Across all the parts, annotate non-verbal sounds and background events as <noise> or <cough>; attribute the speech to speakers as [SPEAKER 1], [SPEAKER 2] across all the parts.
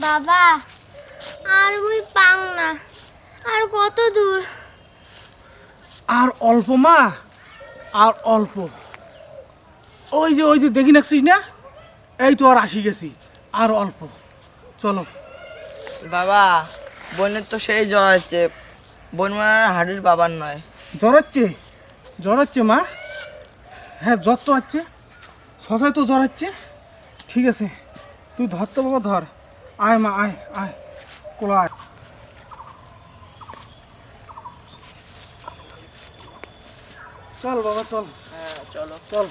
[SPEAKER 1] বাবা আর ওই পাং না আর কত দূর?
[SPEAKER 2] আর অল্প মা আর অল্প। ওই যে ওই যে দেখি নাকছিস না? এই তো আর আসি গেছি আর অল্প। চলো।
[SPEAKER 3] বাবা বোনের তো সেই জ্বর আছে বোন মানে হাড়ির বাবার নয়।
[SPEAKER 2] জ্বর হচ্ছে? জ্বর হচ্ছে মা? হ্যাঁ জ্বর তো হচ্ছে। শশায় তো জ্বর হচ্ছে। ঠিক আছে। তুই ধর তো বাবা ধর। আয় মা আয় আয়। কোলা আয়। চল বাবা চল।
[SPEAKER 3] হ্যাঁ চলো।
[SPEAKER 2] চল।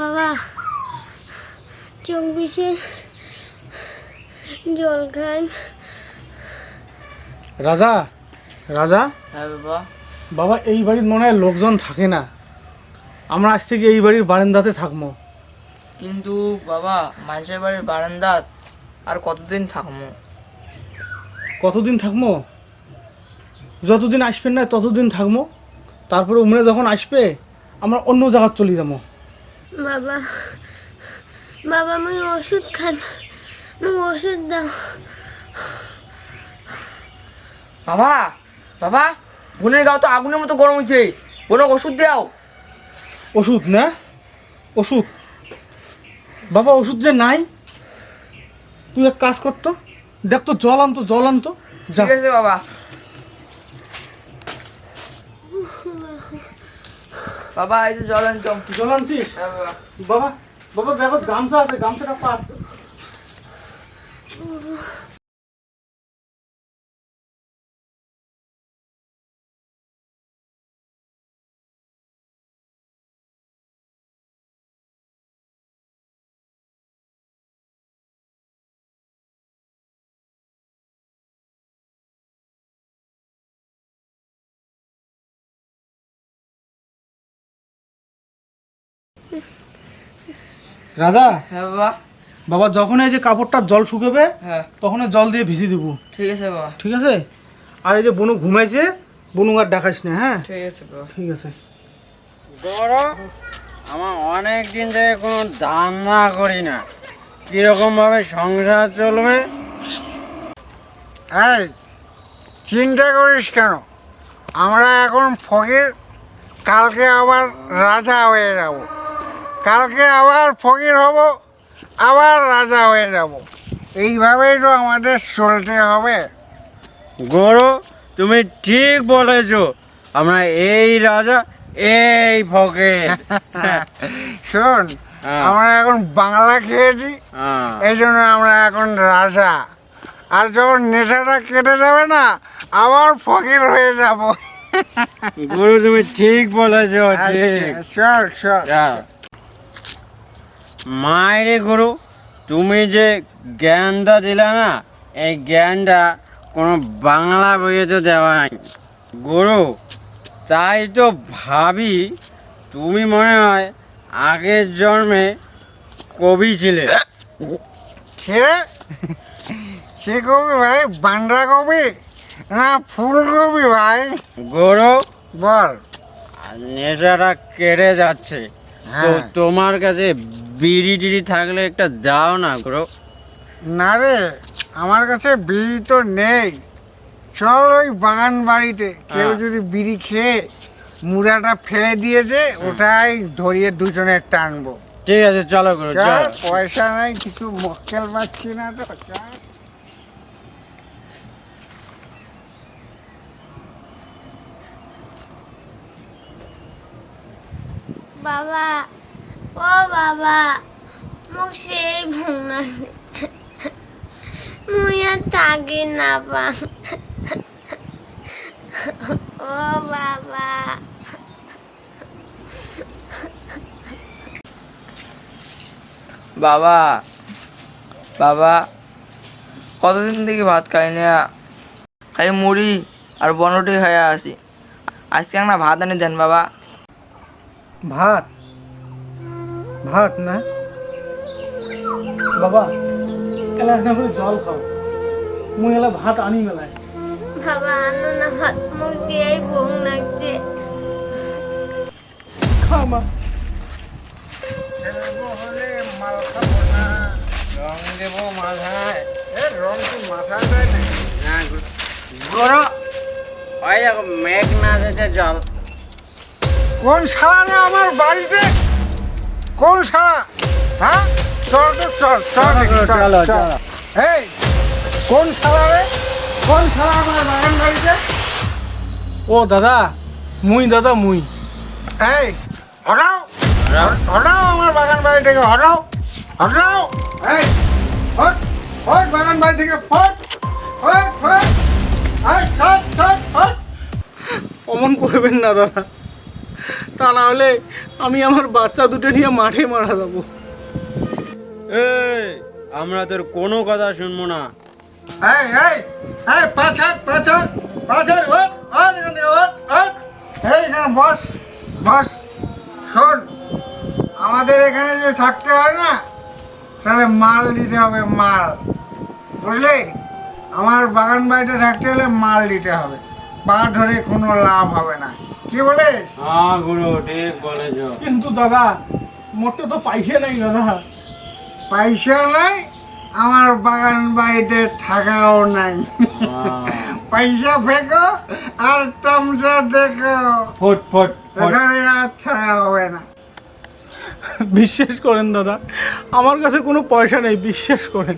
[SPEAKER 1] বাবা চোখ বিষে জল খাই।
[SPEAKER 2] রাজা রাজা?
[SPEAKER 3] হ্যাঁ বাবা।
[SPEAKER 2] বাবা এই বাড়ির মনে হয় লোকজন থাকে না। আমরা আজ থেকে এই বাড়ির বারান্দাতে থাকব।
[SPEAKER 3] কিন্তু বাবা মানুষের বাড়ির বারান্দাত আর কতদিন থাকব?
[SPEAKER 2] কতদিন থাকব? যতদিন আসবেন না ততদিন থাকব। তারপরে উমরে যখন আসবে আমরা অন্য জায়গায় চলে যাব।
[SPEAKER 1] বাবা বাবা আমি ওষুধ খান। ওষুধ দাও।
[SPEAKER 3] বাবা বাবা বোনের গাও তো আগুনের মতো গরম হচ্ছে বোনক ওষুধ দাও।
[SPEAKER 2] ওষুধ না? ওষুধ? বাবা ওষুধ যে নাই? তুই এক কাজ করতো দেখ তো জল আনতো জল আনতো
[SPEAKER 3] ঠিক আছে বাবা। বাবা এই যে জল আনছি।
[SPEAKER 2] জল আনছিস?
[SPEAKER 3] হ্যাঁ বাবা।
[SPEAKER 2] বাবা বেগত ব্যাগত গামছা আছে গামছাটা পার রাজা?
[SPEAKER 3] হ্যাঁ বাবা।
[SPEAKER 2] বাবা যখন এই যে কাপড়টা জল শুকাবে
[SPEAKER 3] হ্যাঁ।
[SPEAKER 2] তখন জল দিয়ে ভিজিয়ে দেবো।
[SPEAKER 3] ঠিক আছে বাবা।
[SPEAKER 2] ঠিক আছে? আর এই যে বনু ঘুমাইছে বনু আর ডাকাইস না হ্যাঁ?
[SPEAKER 3] ঠিক আছে বাবা।
[SPEAKER 2] ঠিক আছে।
[SPEAKER 4] বড় আমার অনেক দিন থেকে কোনো দান না করি না। কীরকম ভাবে সংসার চলবে? এই চিন্তা করিস কেন? আমরা এখন ফকির কালকে আবার রাজা হয়ে যাব। কালকে আবার ফকির হব আবার রাজা হয়ে যাব। এইভাবেই তো আমাদের চলতে হবে। গরু তুমি ঠিক বলেছ আমরা এই রাজা এই ফকির। <laughs> শোন
[SPEAKER 2] হ্যাঁ।
[SPEAKER 4] আমরা এখন বাংলা খেয়েছি এই জন্য আমরা এখন রাজা। আর যখন নেশাটা কেটে যাবে না আবার ফকির হয়ে যাব। গুরু তুমি ঠিক বলেছ ঠিক। চল চল। মায়েরে গুরু তুমি যে জ্ঞানটা দিলে না এই জ্ঞানটা কোনো বাংলা বইয়ে তো দেওয়া নাই। গুরু তাই তো ভাবি তুমি মনে হয় আগের জন্মে কবি ছিলে। সে সে কবি ভাই? বান্ডা কবি? না ফুলকবি ভাই। গরু বল। নেশাটা কেটে যাচ্ছে। তো তোমার কাছে বিড়ি টিড়ি থাকলে একটা দাও না গরু না রে আমার কাছে বিড়ি তো নেই। চল ওই বাগান বাড়িতে। কেউ যদি বিড়ি খেয়ে মুড়াটা ফেলে দিয়েছে ওটাই ধরিয়ে দুজনে টানবো। ঠিক আছে চলো গুরু চল। পয়সা নাই কিছু মক্কেল পাচ্ছি না তো চল
[SPEAKER 1] বাবা ও বাবা মোক সেই ভুঙা মুই আর থাকি না পা ও বাবা।
[SPEAKER 3] বাবা বাবা কতদিন থেকে ভাত খাই না? খাই মুড়ি আর বনটি খাইয়া আসি। আজকে না ভাত আনি দেন বাবা।
[SPEAKER 5] ভাত? ভাত না? বাবা এলা একটা করে জল খাও। মুই এলা ভাত আনি মেলায়।
[SPEAKER 1] বাবা আনো না ভাত। মুখ দিয়েই বং লাগছে।
[SPEAKER 5] খা মা।
[SPEAKER 4] রং দেবো মাথায়
[SPEAKER 5] রং তো মাথায় দেয় না
[SPEAKER 4] না ওই দেখো মেঘ না যেতে জল।
[SPEAKER 5] কোন শালা রে আমার বাড়িতে? কোন শালা? হ্যাঁ? চল তো চল চল দেখি, চল,
[SPEAKER 4] চল।
[SPEAKER 5] এই কোন শালা রে? কোন শালা আমার বাগান বাড়িতে? ও দাদা মুই দাদা মুই। এই হটাও হটাও আমার বাগান বাড়ি থেকে হটাও হটাও। এই বাগান বাড়ি থেকে ফট অমন করবেন না দাদা। তা না হলে আমি আমার বাচ্চা দুটো নিয়ে মাঠে মারা যাব।
[SPEAKER 4] এই আমরা তোর কোনো কথা শুনব না।
[SPEAKER 5] এই এই এই পাছাট ওট ওট এখান থেকে ওট ওট এই এখানে বস বস শোন আমাদের এখানে যে থাকতে হয় না তাহলে মাল দিতে হবে মাল। বুঝলি? আমার বাগান বাড়িতে থাকতে হলে মাল দিতে হবে। পা ধরে কোনো লাভ হবে না। কি বলিস?
[SPEAKER 4] হ্যাঁ গুরু ঠিক বলেছ।
[SPEAKER 5] কিন্তু দাদা মোটে তো পয়সা নাই দাদা। পয়সা নাই আমার বাগান বাড়িতে থাকাও নাই। পয়সা ফেকো আর তামসা দেখো।
[SPEAKER 4] ফট ফট
[SPEAKER 5] এখানে আর থাকা হবে না। বিশ্বাস করেন দাদা আমার কাছে কোনো পয়সা নেই বিশ্বাস করেন।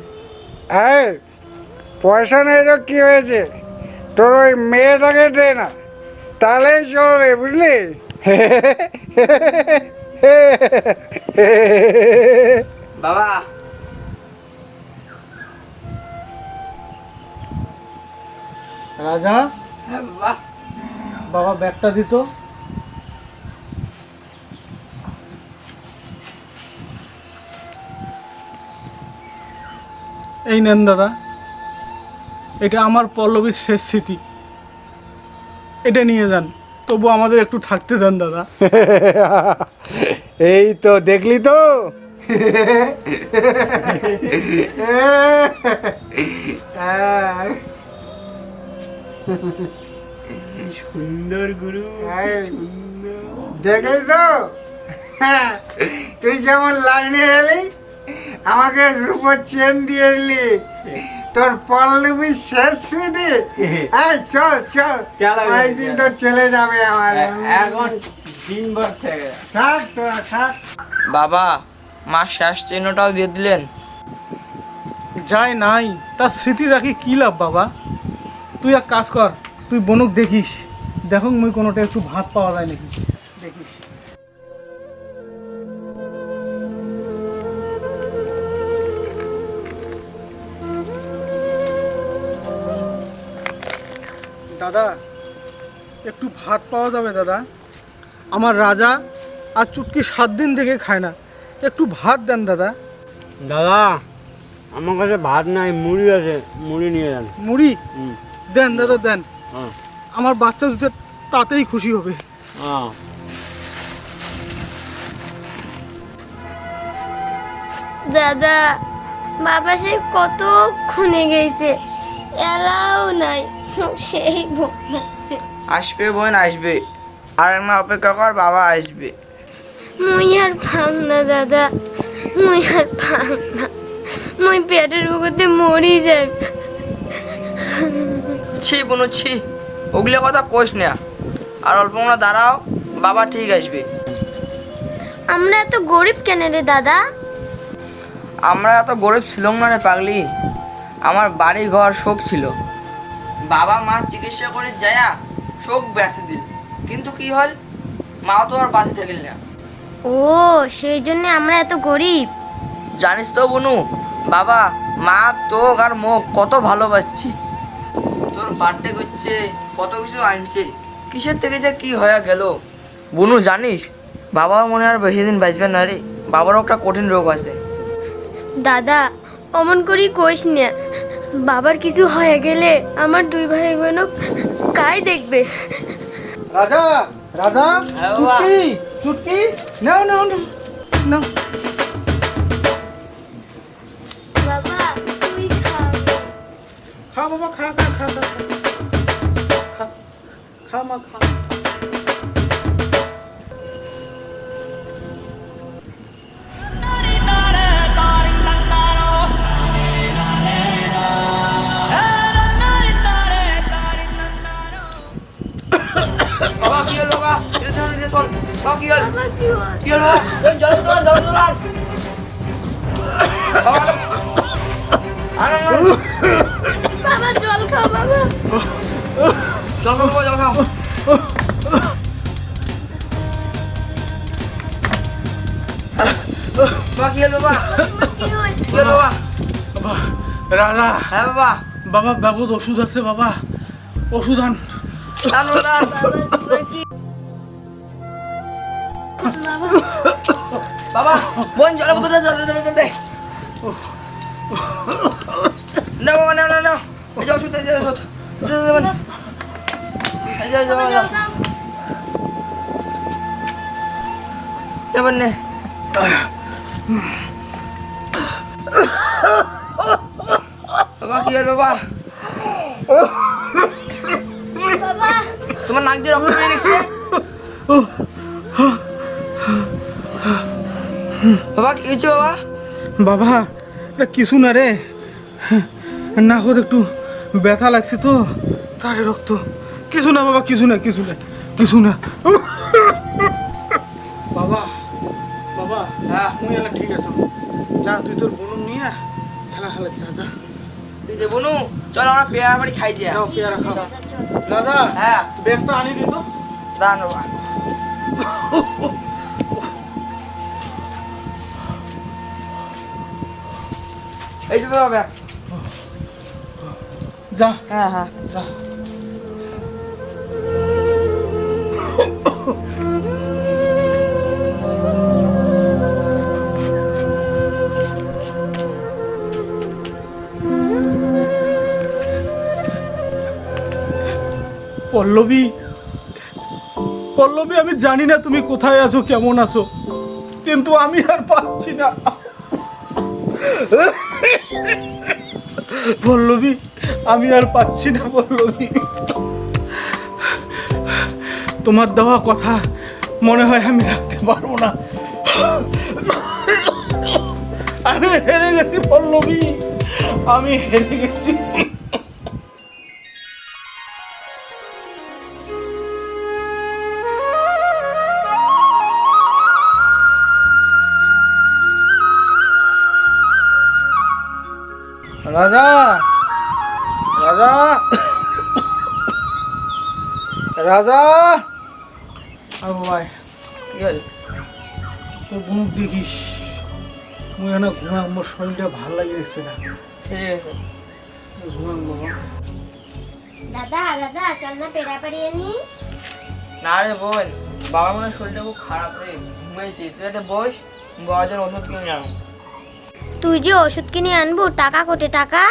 [SPEAKER 5] এই পয়সা নেই তো কি হয়েছে? তোর ওই মেয়েটাকে দে না। তাহলেই চলবে বুঝলি?
[SPEAKER 3] বাবা।
[SPEAKER 5] রাজা?
[SPEAKER 3] হ্যাঁ বাবা।
[SPEAKER 5] বাবা ব্যাগটা দিত। এই নেন দাদা এটা আমার পল্লবীর শেষ স্মৃতি। এটা নিয়ে যান। তবু আমাদের একটু থাকতে দেন দাদা। <laughs>
[SPEAKER 6] এই তো দেখলি তো?
[SPEAKER 4] সুন্দর গুরু
[SPEAKER 5] দেখেই তো? হ্যাঁ, তুই কেমন লাইনে এলি আমাকে রূপর চেন দিয়ে এলি তোর পল্লবী শেষ স্মৃতি <laughs> এই চল চল। একদিন তো চলে। যাবে আমার।
[SPEAKER 4] এখন দিনভর থেকে।
[SPEAKER 5] থাক তোরা থাক।
[SPEAKER 3] বাবা মা শেষ চিহ্নটাও দিয়ে দিলেন।
[SPEAKER 5] যায় নাই তার স্মৃতি রাখি কি লাভ বাবা? তুই এক কাজ কর তুই বনুক দেখিস। দেখুন মুই কোনোটা একটু ভাত পাওয়া যায় নাকি। দাদা একটু ভাত পাওয়া যাবে দাদা। আমার রাজা আর চুটকি সাত দিন থেকে খায় না। একটু ভাত দেন দাদা।
[SPEAKER 4] দাদা আমার কাছে ভাত নাই মুড়ি আছে মুড়ি নিয়ে যান।
[SPEAKER 5] মুড়ি? দেন দাদা দেন।
[SPEAKER 4] হ্যাঁ।
[SPEAKER 5] আমার বাচ্চা দুটো তাতেই খুশি হবে।
[SPEAKER 4] হ্যাঁ।
[SPEAKER 1] দাদা বাবা সে কত খুনে গেছে। এলাও নাই। সেই
[SPEAKER 3] আসবে বোন আসবে। আর একবার অপেক্ষা কর বাবা আসবে।
[SPEAKER 1] মুই আর ভাঙ না দাদা। মুই আর ভাঙ না। মুই পেটের বুকুতে মরি যাই।
[SPEAKER 3] ছি বোনু ছি। ওগুলো কথা কোষ না। আর অল্প না দাঁড়াও বাবা ঠিক আসবে।
[SPEAKER 1] আমরা এত গরিব কেন রে দাদা?
[SPEAKER 3] আমরা এত গরিব ছিলাম না রে পাগলি। আমার বাড়ি ঘর শোক ছিল। বাবা মা চিকিৎসা করে যায়া শোক বেঁচে দিল। কিন্তু কি হল? মাও তো আর বাঁচে থাকিল না।
[SPEAKER 1] ও সেই জন্য আমরা এত গরিব।
[SPEAKER 3] জানিস তো বনু বাবা মা তোক আর মোক কত ভালোবাসছি। তোর বার্থডে করছে কত কিছু আনছে কিসের থেকে যে কি হয়ে গেল? বনু জানিস বাবা মনে আর বেশি দিন বাঁচবে না রে। বাবারও একটা কঠিন রোগ আছে।
[SPEAKER 1] দাদা অমন করি কইস না। বাবার কিছু হয়ে গেলে আমার দুই ভাই বোন কাই দেখবে?
[SPEAKER 2] রাজা রাজা
[SPEAKER 3] হ্যাঁ,
[SPEAKER 2] চুটকি চুটকি? নাও নাও নাও।
[SPEAKER 1] বাবা তুই খা।
[SPEAKER 2] খা বাবা খা খা খা খা খা। খা মা খা।
[SPEAKER 3] কি হলো বাবা কি
[SPEAKER 1] হয়
[SPEAKER 3] কি হলো জল তোলান জল তোলান বাবা
[SPEAKER 1] জল খাও বাবা।
[SPEAKER 3] জল খাও জল খাও বাবা কি হলো বাবা
[SPEAKER 1] কি হয়
[SPEAKER 3] বাবা
[SPEAKER 2] বাবা
[SPEAKER 3] হ্যাঁ বাবা।
[SPEAKER 2] বাবা ব্যাগত ওষুধ আছে বাবা। ওষুধ আন।
[SPEAKER 3] টান টান
[SPEAKER 1] বাবা
[SPEAKER 3] বোন জল বোতলে জল জল জল দে না বাবা না না না এই যে ওষুধ এই যে ওষুধ এই যে দেবেন। এই যে এই যে
[SPEAKER 1] বাবা
[SPEAKER 3] বাবা,
[SPEAKER 1] জল খাও
[SPEAKER 3] দেবেন নে বাবা কি হলো বাবা তোমার নাক দিয়ে রক্ত বেরিয়ে গেছে বাবা কি হয়েছে বাবা?
[SPEAKER 2] বাবা এটা কিছু না রে। না হোক একটু ব্যথা লাগছে তো তারে রক্ত। কিছু না বাবা কিছু না কিছু না কিছু না। বাবা বাবা
[SPEAKER 3] হ্যাঁ?
[SPEAKER 2] মুই এলা ঠিক আছে? যা তুই তোর বোন নিয়ে খেলা খেলা যা যা।
[SPEAKER 3] এই যে বনু চল আমরা পেয়ারা বাড়ি খাই দিয়া।
[SPEAKER 2] যাও পেয়ারা খাও। দাদা
[SPEAKER 3] হ্যাঁ।
[SPEAKER 2] ব্যাগটা আনি দিত
[SPEAKER 3] দান বাবা। <laughs> এই যে বাবা
[SPEAKER 2] যা।
[SPEAKER 3] হ্যাঁ হ্যাঁ।
[SPEAKER 2] যা। পল্লবী পল্লবী আমি জানি না তুমি কোথায় আছো কেমন আছো কিন্তু আমি আর পাচ্ছি না। পল্লবী আমি আর পাচ্ছি না পল্লবী তোমার দেওয়া কথা মনে হয় আমি রাখতে পারব না। আমি হেরে গেছি পল্লবী আমি হেরে গেছি। রাজা! রাজা! রাজা! আবু ভাই তোর বুনুক দেখিস। মুই এনে ঘুমাক মোর শরীরটা ভালো লাগি দেখছে না।
[SPEAKER 3] ঠিক আছে।
[SPEAKER 2] ঘুমাক বাবা।
[SPEAKER 1] দাদা দাদা চল না পেড়া পাড়িয়ে নি
[SPEAKER 3] না রে বোন মনে হয় শরীরটা খুব খারাপ রে ঘুমিয়েছি তুই একটা বস বাবার জন্য ওষুধ কিনে আনো।
[SPEAKER 1] তুই যে ওষুধ কিনে আনব টাকা কোটে টাকা?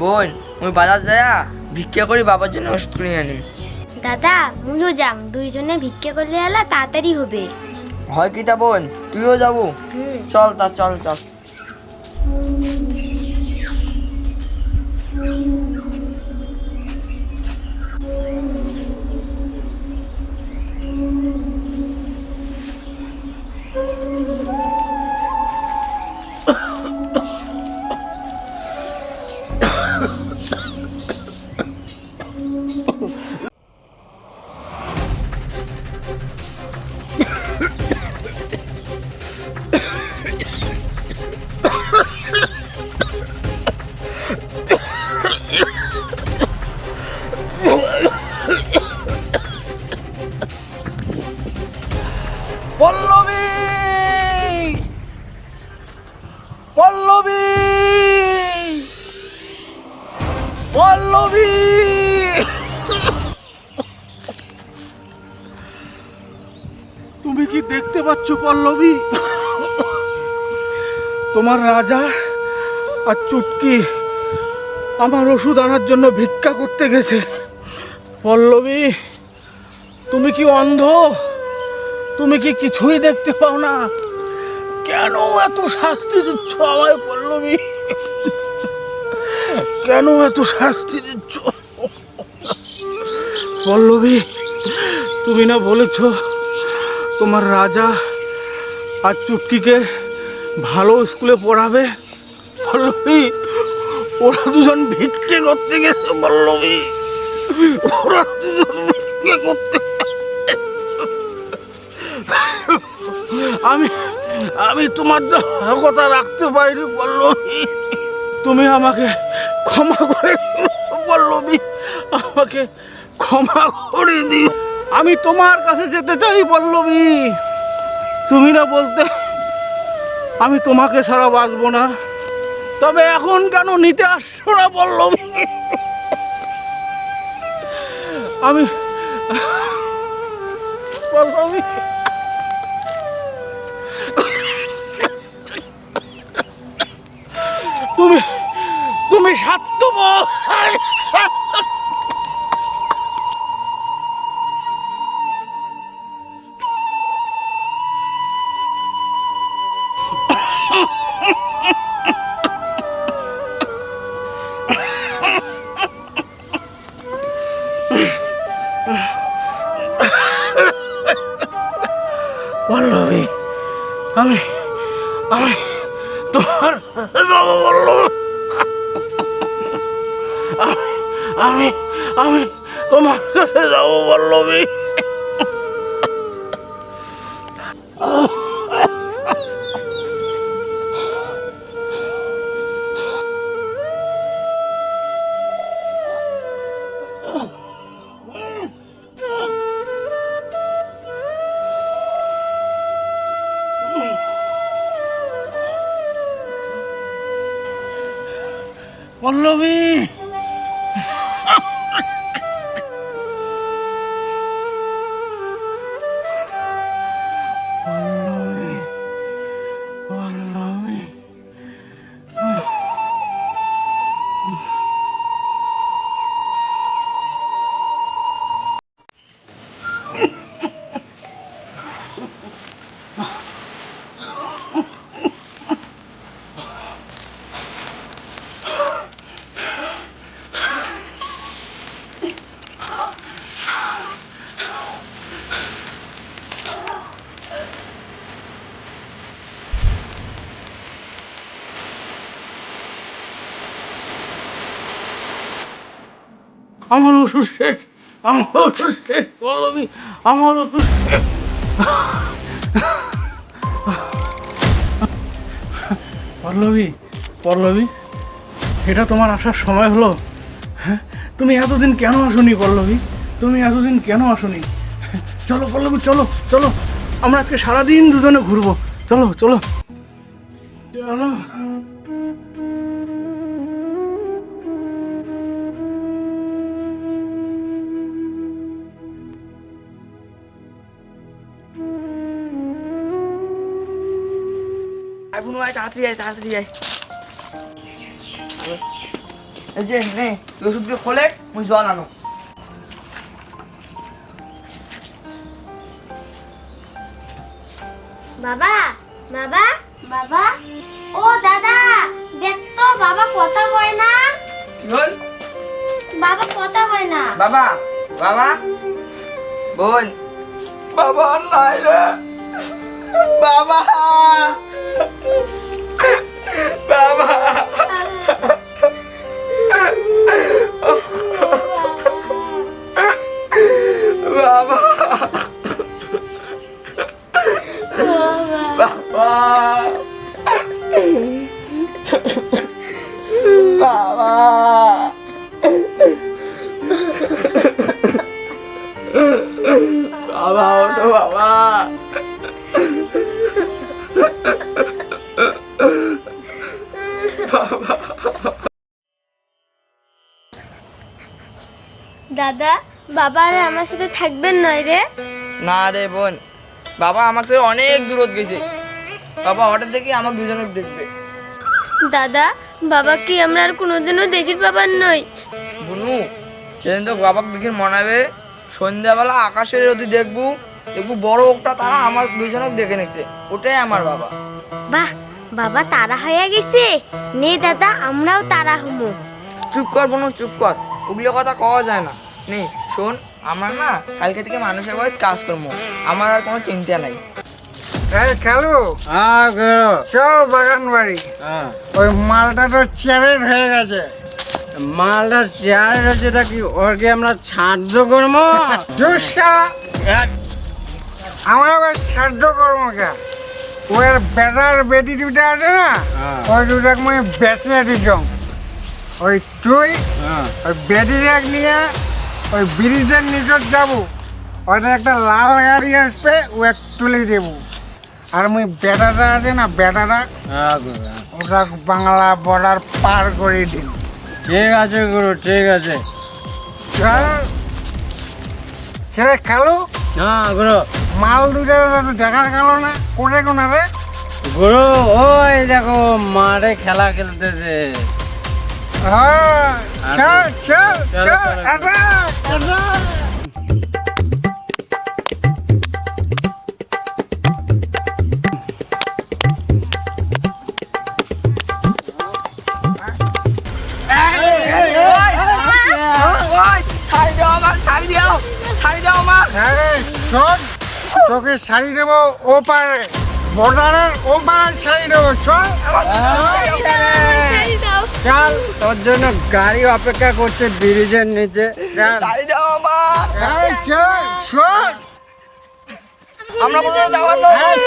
[SPEAKER 3] বোন ওই বাজার যায় ভিক্ষা করি বাবার জন্য ওষুধ কিনে আনি।
[SPEAKER 1] দাদা মুইও যাম দুইজনে ভিক্ষা করলে এলা তাড়াতাড়ি হবে।
[SPEAKER 3] হয় কি তা বোন? তুইও যাব? চল তা চল চল।
[SPEAKER 2] পল্লবী, তোমার রাজা আর চুটকি আমার ওষুধ আনার জন্য ভিক্ষা করতে গেছে। পল্লবী, তুমি কি অন্ধ? তুমি কি কিছুই দেখতে পাও না? কেন এত শাস্তি দিচ্ছ আমায় পল্লবী? কেন এত শাস্তি দিচ্ছ? পল্লবী, তুমি না বলেছ তোমার রাজা আর চুটকিকে ভালো স্কুলে পড়াবে পল্লবী। ওরা দুজন ভিক্ষে করতে গেছে পল্লবী। ওরা দুজন ভিক্ষে করতে আমি আমি তোমার কথা রাখতে পারিনি পল্লবী। তুমি আমাকে ক্ষমা করে পল্লবী। আমাকে ক্ষমা করে দিও। আমি তোমার কাছে যেতে চাই পল্লবী। তুমি না বলতে আমি তোমাকে ছাড়া বাঁচবো না। তবে এখন কেন নিতে আসছো না পল্লবী আমি পল্লবী তুমি তুমি সাত্তম আমি আমি তোমার আমি আমি তোমার কাছে যাব পল্লবী আমার ওষুধ শেষ আমার ওষুধ শেষ পল্লবী আমার ওষুধ শেষ পল্লবী পল্লবী, এটা তোমার আসার সময় হলো? হ্যাঁ? তুমি এতদিন কেন আসনি পল্লবী? তুমি এতদিন কেন আসনি? চলো পল্লবী, চলো চলো। আমরা আজকে সারাদিন দুজনে ঘুরবো। চলো চলো। চলো।
[SPEAKER 3] তাড়াতাড়ি আয় তাড়াতাড়ি আয়। এই যে নে তুই ওষুধকে খোলে মুই জল আনো।
[SPEAKER 1] বাবা বাবা বাবা। ও দাদা দেখ তো বাবা কথা কয় না।
[SPEAKER 3] কি হল?
[SPEAKER 1] বাবা কথা কয় না।
[SPEAKER 3] বাবা বাবা। বোন। বাবা নাই রে। বাবা। বাবা। বাবা। বাবা। বাবা। বাবা ওঠো বাবা।
[SPEAKER 1] দাদা বাবা আর আমার সাথে থাকবেন নয় রে?
[SPEAKER 3] না রে বোন বাবা আমার সাথে অনেক দূরত গেছে। বাবা হঠাৎ দেখি আমাকে দুজনক দেখবে।
[SPEAKER 1] দাদা বাবা কি আমরা আর কোনোদিনও দেখির বাবার নই?
[SPEAKER 3] বুনু সেদিন তো বাবাকে দেখে মনাবে সন্ধ্যাবেলা আকাশের যদি দেখব দেখব বড় একটা তারা আমার দুজনক দেখে নিচ্ছে ওটাই আমার বাবা।
[SPEAKER 1] বাহ বাবা তারা হয়ে গেছে। নে দাদা আমরাও তারা হমু।
[SPEAKER 3] চুপ কর বোন চুপ কর। ওগুলো কথা কওয়া যায় না। নে শোন আমার না কালকে থেকে মানুষের বাড়িতে কাজ করব আমার আর কোনো চিন্তা নাই।
[SPEAKER 5] এই কালু চল বাগান বাড়ি।
[SPEAKER 4] হ্যাঁ।
[SPEAKER 5] ওই মালটা তো চ্যারেট হয়ে গেছে।
[SPEAKER 4] মালটার চেয়ার তা কি ওর কি আমরা ছাড় করব?
[SPEAKER 5] আমরা ছাদ্য করব কে ওর বেটার বেটি দুটা আছে না
[SPEAKER 4] হ্যাঁ।
[SPEAKER 5] ওই দুটাক মুই বেচে দিছ ওই তুই
[SPEAKER 4] হ্যাঁ।
[SPEAKER 5] ওই বেটিটাক নিয়ে ওই ব্রিজের নিচত যাব। ওইটা একটা লাল গাড়ি আসবে ও এক তুলে দেব। আর মুই বেটাটা আছে না বেটাটা
[SPEAKER 4] হ্যাঁ
[SPEAKER 5] ওটা বাংলা বর্ডার পার করে দিন
[SPEAKER 4] ঠিক আছে গুরু ঠিক আছে।
[SPEAKER 5] চল। সেটা খেলো।
[SPEAKER 4] হ্যাঁ গুরু।
[SPEAKER 5] মাল দুটো দেখার কারণে না কোনে কোনা রে
[SPEAKER 4] গুরু ওই দেখো মাঠে খেলা খেলতেছে
[SPEAKER 5] হ্যাঁ, চল চল
[SPEAKER 4] চল
[SPEAKER 5] চলো। attack, attack।
[SPEAKER 3] ছাড়ি দাও আমার ছাড়ি দাও ছাড়ি দাও আমার
[SPEAKER 5] শোন তোকে ছাড়ি দেবো ও পারে বর্ডারের ও পারে ছাড়ি দেবো চল।
[SPEAKER 4] চল তোর জন্য গাড়ি অপেক্ষা করছে ব্রিজের নিচে।
[SPEAKER 3] আমার
[SPEAKER 5] আরে